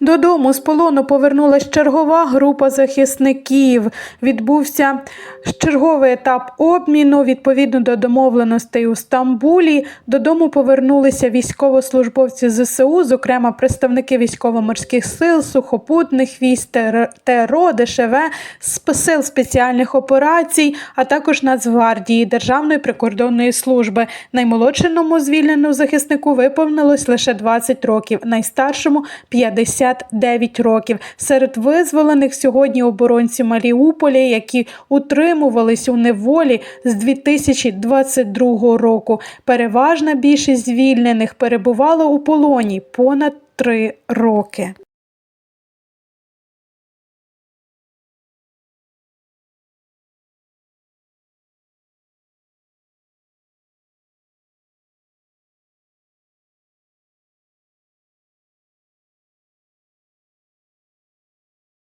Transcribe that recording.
Додому з полону повернулась чергова група захисників. Відбувся черговий етап обміну. Відповідно до домовленостей у Стамбулі. Додому повернулися військовослужбовці ЗСУ, зокрема представники військово-морських сил, сухопутних військ, ТРО, ДШВ, сил спеціальних операцій, а також Нацгвардії Державної прикордонної служби. Наймолодшому звільненому захиснику виповнилось лише 20 років, найстаршому 59 років. Серед визволених сьогодні оборонці Маріуполя, які утримувались у неволі з 2022 року. Переважна більшість звільнених перебувала у полоні понад три роки.